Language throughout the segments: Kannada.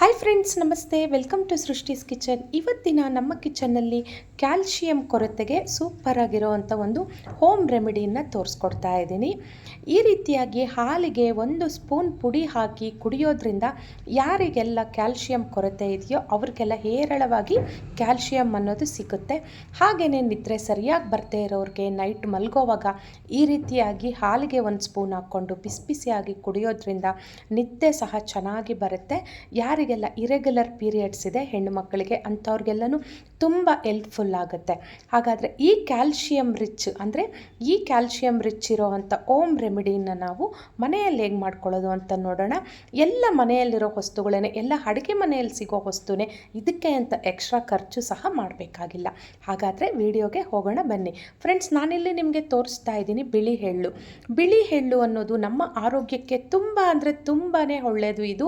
ಹಾಯ್ ಫ್ರೆಂಡ್ಸ್ ನಮಸ್ತೆ. ವೆಲ್ಕಮ್ ಟು ಸೃಷ್ಟಿಸ್ ಕಿಚನ್ ಇವತ್ತಿನ ನಮ್ಮ ಕಿಚನ್ನಲ್ಲಿ ಕ್ಯಾಲ್ಶಿಯಂ ಕೊರತೆಗೆ ಸೂಪರ್ ಆಗಿರೋವಂಥ ಒಂದು ಹೋಮ್ ರೆಮಿಡಿಯನ್ನು ತೋರಿಸ್ಕೊಡ್ತಾ ಇದ್ದೀನಿ. ಈ ರೀತಿಯಾಗಿ ಹಾಲಿಗೆ ಒಂದು ಸ್ಪೂನ್ ಪುಡಿ ಹಾಕಿ ಕುಡಿಯೋದ್ರಿಂದ ಯಾರಿಗೆಲ್ಲ ಕ್ಯಾಲ್ಶಿಯಂ ಕೊರತೆ ಇದೆಯೋ ಅವ್ರಿಗೆಲ್ಲ ಹೇರಳವಾಗಿ ಕ್ಯಾಲ್ಶಿಯಂ ಅನ್ನೋದು ಸಿಗುತ್ತೆ. ಹಾಗೆಯೇ ನಿದ್ರೆ ಸರಿಯಾಗಿ ಬರದೇ ಇರೋರಿಗೆ ನೈಟ್ ಮಲ್ಗೋವಾಗ ಈ ರೀತಿಯಾಗಿ ಹಾಲಿಗೆ ಒಂದು ಸ್ಪೂನ್ ಹಾಕ್ಕೊಂಡು ಬಿಸಿ ಬಿಸಿಯಾಗಿ ಕುಡಿಯೋದ್ರಿಂದ ನಿದ್ದೆ ಸಹ ಚೆನ್ನಾಗಿ ಬರುತ್ತೆ. ಯಾರಿಗೆ ಯಾರಿಗೆಲ್ಲ ಇರೆಗ್ಯುಲರ್ ಪೀರಿಯಡ್ಸ್ ಇದೆ, ಹೆಣ್ಣು ಮಕ್ಕಳಿಗೆ ಅಂಥವ್ರಿಗೆಲ್ಲನೂ ತುಂಬ ಹೆಲ್ಪ್ಫುಲ್ ಆಗುತ್ತೆ. ಹಾಗಾದರೆ ಈ ಕ್ಯಾಲ್ಶಿಯಂ ರಿಚ್ ಅಂದರೆ ಈ ಕ್ಯಾಲ್ಶಿಯಂ ರಿಚ್ ಇರೋವಂಥ ಓಮ್ ರೆಮಿಡಿನ ನಾವು ಮನೆಯಲ್ಲಿ ಹೇಗೆ ಮಾಡ್ಕೊಳ್ಳೋದು ಅಂತ ನೋಡೋಣ. ಎಲ್ಲ ಮನೆಯಲ್ಲಿರೋ ವಸ್ತುಗಳೇ ಎಲ್ಲ ಅಡುಗೆ ಮನೆಯಲ್ಲಿ ಸಿಗೋ ವಸ್ತುನೇ ಇದಕ್ಕೆ ಅಂತ ಎಕ್ಸ್ಟ್ರಾ ಖರ್ಚು ಸಹ ಮಾಡಬೇಕಾಗಿಲ್ಲ. ಹಾಗಾದರೆ ವಿಡಿಯೋಗೆ ಹೋಗೋಣ ಬನ್ನಿ. ಫ್ರೆಂಡ್ಸ್ ನಾನಿಲ್ಲಿ ನಿಮಗೆ ತೋರಿಸ್ತಾ ಇದ್ದೀನಿ ಬಿಳಿ ಹೆಳ್ಳು ಬಿಳಿ ಹೆಳ್ಳು ಅನ್ನೋದು ನಮ್ಮ ಆರೋಗ್ಯಕ್ಕೆ ತುಂಬ ಅಂದರೆ ತುಂಬಾ ಒಳ್ಳೆಯದು ಇದು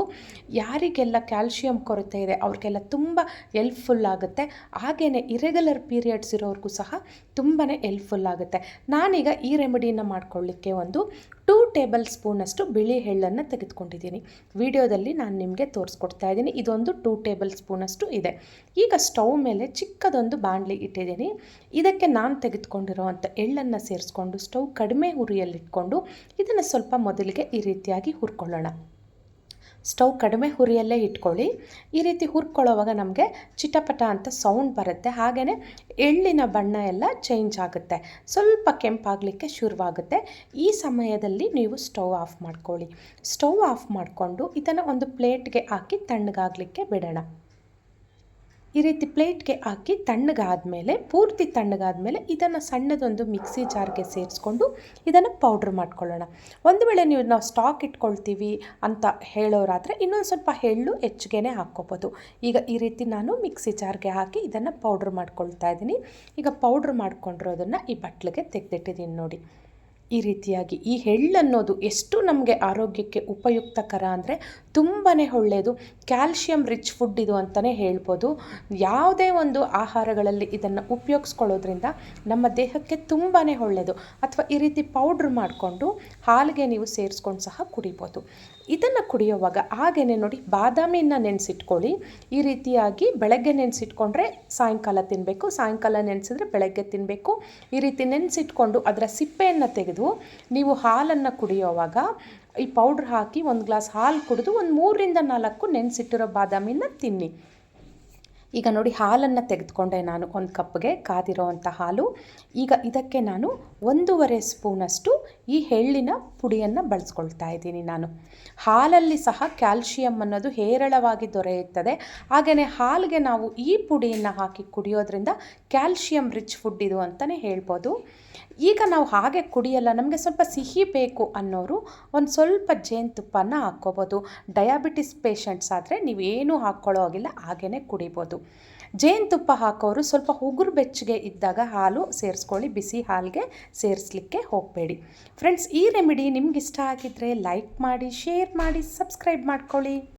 ಯಾರಿಗೆಲ್ಲ ಕ್ಯಾಲ್ಶಿಯಂ ಕೊರತೆ ಇದೆ, ಅವ್ರಿಗೆಲ್ಲ ತುಂಬ ಎಲ್ಪ್ಫುಲ್ ಆಗುತ್ತೆ. ಹಾಗೆಯೇ ಇರೆಗ್ಯುಲರ್ ಪೀರಿಯಡ್ಸ್ ಇರೋರಿಗೂ ಸಹ ತುಂಬಾ ಎಲ್ಪ್ಫುಲ್ ಆಗುತ್ತೆ. ನಾನೀಗ ಈ ರೆಮಿಡಿನ ಮಾಡ್ಕೊಳ್ಳಿಕ್ಕೆ ಒಂದು ಟೂ ಟೇಬಲ್ ಸ್ಪೂನಷ್ಟು ಬಿಳಿ ಎಳ್ಳನ್ನು ತೆಗೆದುಕೊಂಡಿದ್ದೀನಿ. ವಿಡಿಯೋದಲ್ಲಿ ನಾನು ನಿಮಗೆ ತೋರಿಸ್ಕೊಡ್ತಾ ಇದ್ದೀನಿ. ಇದೊಂದು ಟೂ ಟೇಬಲ್ ಸ್ಪೂನಷ್ಟು ಇದೆ. ಈಗ ಸ್ಟವ್ ಮೇಲೆ ಚಿಕ್ಕದೊಂದು ಬಾಣಲಿ ಇಟ್ಟಿದ್ದೀನಿ. ಇದಕ್ಕೆ ನಾನು ತೆಗೆದುಕೊಂಡಿರೋವಂಥ ಎಳ್ಳನ್ನು ಸೇರಿಸ್ಕೊಂಡು ಸ್ಟವ್ ಕಡಿಮೆ ಉರಿಯಲ್ಲಿಟ್ಕೊಂಡು ಇದನ್ನು ಸ್ವಲ್ಪ ಮೊದಲಿಗೆ ಈ ರೀತಿಯಾಗಿ ಹುರ್ಕೊಳ್ಳೋಣ. ಸ್ಟವ್ ಕಡಿಮೆ ಹುರಿಯಲ್ಲೇ ಇಟ್ಕೊಳ್ಳಿ. ಈ ರೀತಿ ಹುರ್ಕೊಳ್ಳೋವಾಗ ನಮಗೆ ಚಿಟಪಟ ಅಂತ ಸೌಂಡ್ ಬರುತ್ತೆ. ಹಾಗೆಯೇ ಎಳ್ಳಿನ ಬಣ್ಣ ಎಲ್ಲ ಚೇಂಜ್ ಆಗುತ್ತೆ. ಸ್ವಲ್ಪ ಕೆಂಪಾಗಲಿಕ್ಕೆ ಶುರುವಾಗುತ್ತೆ. ಈ ಸಮಯದಲ್ಲಿ ನೀವು ಸ್ಟವ್ ಆಫ್ ಮಾಡ್ಕೊಳ್ಳಿ. ಸ್ಟವ್ ಆಫ್ ಮಾಡಿಕೊಂಡು ಇದನ್ನು ಒಂದು ಪ್ಲೇಟ್ಗೆ ಹಾಕಿ ತಣ್ಣಗಾಗಲಿಕ್ಕೆ ಬಿಡೋಣ. ಈ ರೀತಿ ಪ್ಲೇಟ್ಗೆ ಹಾಕಿ ತಣ್ಣಗಾದ ಮೇಲೆ ಪೂರ್ತಿ ತಣ್ಣಗಾದಮೇಲೆ ಇದನ್ನು ಸಣ್ಣದೊಂದು ಮಿಕ್ಸಿ ಜಾರ್ಗೆ ಸೇರಿಸ್ಕೊಂಡು ಇದನ್ನು ಪೌಡ್ರ್ ಮಾಡ್ಕೊಳ್ಳೋಣ. ಒಂದು ವೇಳೆ ನೀವು ನಾವು ಸ್ಟಾಕ್ ಇಟ್ಕೊಳ್ತೀವಿ ಅಂತ ಹೇಳೋರಾದರೆ ಇನ್ನೊಂದು ಸ್ವಲ್ಪ ಎಳ್ಳು ಹೆಚ್ಚಿಗೆ ಹಾಕ್ಕೋಬೋದು. ಈಗ ಈ ರೀತಿ ನಾನು ಮಿಕ್ಸಿ ಜಾರ್ಗೆ ಹಾಕಿ ಇದನ್ನು ಪೌಡ್ರ್ ಮಾಡ್ಕೊಳ್ತಾ ಇದ್ದೀನಿ. ಈಗ ಪೌಡ್ರ್ ಮಾಡ್ಕೊಂಡಿರೋದನ್ನು ಈ ಬಟ್ಲಿಗೆ ತೆಗೆದಿಟ್ಟಿದ್ದೀನಿ ನೋಡಿ. ಈ ರೀತಿಯಾಗಿ ಈ ಎಳ್ಳನ್ನೋದು ಎಷ್ಟು ನಮಗೆ ಆರೋಗ್ಯಕ್ಕೆ ಉಪಯುಕ್ತಕರ ಅಂದರೆ ತುಂಬಾ ಒಳ್ಳೆಯದು ಕ್ಯಾಲ್ಶಿಯಂ ರಿಚ್ ಫುಡ್ ಇದು ಅಂತಲೇ ಹೇಳ್ಬೋದು. ಯಾವುದೇ ಒಂದು ಆಹಾರಗಳಲ್ಲಿ ಇದನ್ನು ಉಪಯೋಗಿಸ್ಕೊಳ್ಳೋದ್ರಿಂದ ನಮ್ಮ ದೇಹಕ್ಕೆ ತುಂಬಾ ಒಳ್ಳೆಯದು ಅಥವಾ ಈ ರೀತಿ ಪೌಡ್ರ್ ಮಾಡಿಕೊಂಡು ಹಾಲಿಗೆ ನೀವು ಸೇರಿಸ್ಕೊಂಡು ಸಹ ಕುಡಿಬೋದು. ಇದನ್ನು ಕುಡಿಯೋವಾಗ ಹಾಗೆಯೇ ನೋಡಿ ಬಾದಾಮಿಯನ್ನು ನೆನೆಸಿಟ್ಕೊಳ್ಳಿ. ಈ ರೀತಿಯಾಗಿ ಬೆಳಗ್ಗೆ ನೆನೆಸಿಟ್ಕೊಂಡ್ರೆ ಸಾಯಂಕಾಲ ತಿನ್ನಬೇಕು ಸಾಯಂಕಾಲ ನೆನೆಸಿದ್ರೆ ಬೆಳಗ್ಗೆ ತಿನ್ನಬೇಕು ಈ ರೀತಿ ನೆನೆಸಿಟ್ಕೊಂಡು ಅದರ ಸಿಪ್ಪೆಯನ್ನು ತೆಗೆದು ನೀವು ಹಾಲನ್ನು ಕುಡಿಯೋವಾಗ ಈ ಪೌಡ್ರ್ ಹಾಕಿ ಒಂದು ಗ್ಲಾಸ್ ಹಾಲು ಕುಡಿದು ಒಂದು ಮೂರರಿಂದ ನಾಲ್ಕು ನೆನೆಸಿಟ್ಟಿರೋ ಬಾದಾಮಿನ ತಿನ್ನಿ. ಈಗ ನೋಡಿ ಹಾಲನ್ನು ತೆಗೆದುಕೊಂಡೆ ನಾನು ಒಂದು ಕಪ್ಗೆ ಕಾದಿರೋ ಅಂಥ ಹಾಲು. ಈಗ ಇದಕ್ಕೆ ನಾನು ಒಂದೂವರೆ ಸ್ಪೂನಷ್ಟು ಈ ಎಳ್ಳಿನ ಪುಡಿಯನ್ನು ಬಳಸ್ಕೊಳ್ತಾ ಇದ್ದೀನಿ ನಾನು. ಹಾಲಲ್ಲಿ ಸಹ ಕ್ಯಾಲ್ಶಿಯಂ ಅನ್ನೋದು ಹೇರಳವಾಗಿ ದೊರೆಯುತ್ತದೆ. ಹಾಗೆಯೇ ಹಾಲಿಗೆ ನಾವು ಈ ಪುಡಿಯನ್ನು ಹಾಕಿ ಕುಡಿಯೋದ್ರಿಂದ ಕ್ಯಾಲ್ಶಿಯಂ ರಿಚ್ ಫುಡ್ ಇದು ಅಂತಲೇ ಹೇಳ್ಬೋದು. ಈಗ ನಾವು ಹಾಗೆ ಕುಡಿಯಲ್ಲ, ನಮಗೆ ಸ್ವಲ್ಪ ಸಿಹಿ ಬೇಕು ಅನ್ನೋರು ಒಂದು ಸ್ವಲ್ಪ ಜೇನುತುಪ್ಪನ ಹಾಕ್ಕೋಬೋದು. ಡಯಾಬಿಟಿಸ್ ಪೇಷಂಟ್ಸ್ ಆದರೆ ನೀವೇನೂ ಹಾಕ್ಕೊಳ್ಳೋ ಹಾಗಿಲ್ಲ ಹಾಗೇ ಕುಡಿಬೋದು. ಜೇನುತುಪ್ಪ ಹಾಕೋರು ಸ್ವಲ್ಪ ಉಗುರು ಬೆಚ್ಚಗೆ ಇದ್ದಾಗ ಹಾಲು ಸೇರಿಸ್ಕೊಳ್ಳಿ, ಬಿಸಿ ಹಾಲಿಗೆ ಸೇರಿಸ್ಲಿಕ್ಕೆ ಹೋಗಬೇಡಿ. ಫ್ರೆಂಡ್ಸ್ ಈ ರೆಮಿಡಿ ನಿಮ್ಗೆ ಇಷ್ಟ ಆಗಿದ್ದರೆ ಲೈಕ್ ಮಾಡಿ ಶೇರ್ ಮಾಡಿ ಸಬ್ಸ್ಕ್ರೈಬ್ ಮಾಡ್ಕೊಳ್ಳಿ.